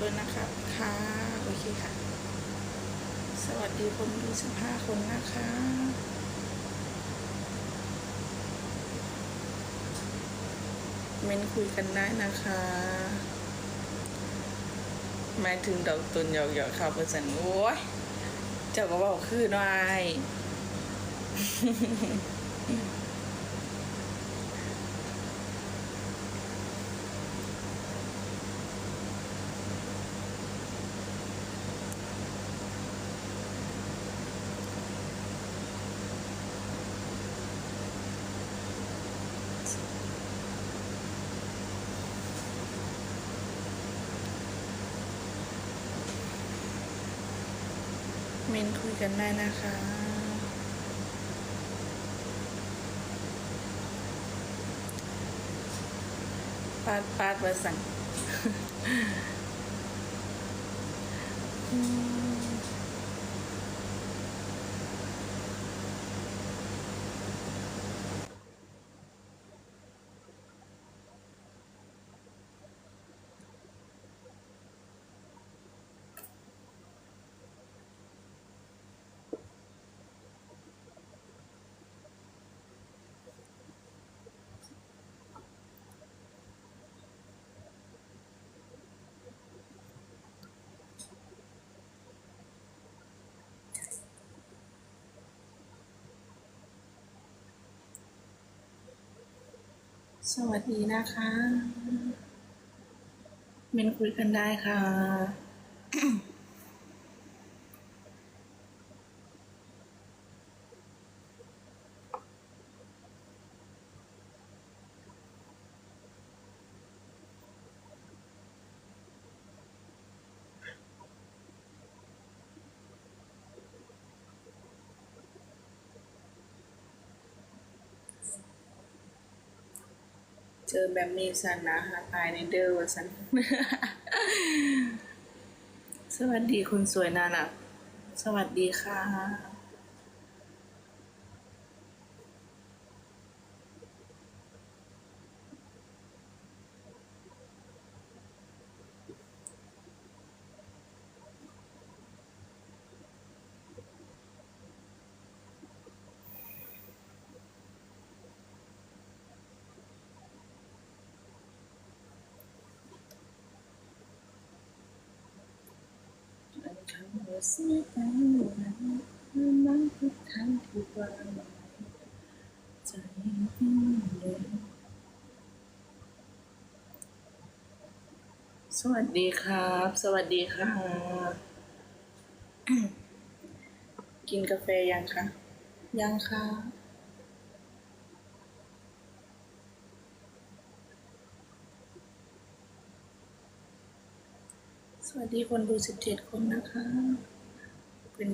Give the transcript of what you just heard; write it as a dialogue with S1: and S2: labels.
S1: ด้วยนะครับค่ะโอเคค่ะ สวัสดีคนดูสิบห้าคนนะคะเม้นคุยกันได้นะคะหมายถึงดอกตุนหยอกหยอกค่ะเปอร์เซ็นต์โอ้ยเจ้าก็บอกคือหน่อย เมนคุยกันได้นะคะปาดปาดประสังอื สวัสดีนะคะ เมนคุยกันได้ค่ะ เจอแบบนี้สันนะฮะตายในเด้อวะสันสวัสดีคุณสวยนานะสวัสดีค่ะ เสียใจนั้นมันทุกทางที่วางใจที่เดิสวัสดีครับ สวัสดีค่ะ กินกาแฟยังคะ ยังค่ะ สวัสดีคนดู 17 คนนะคะเป็น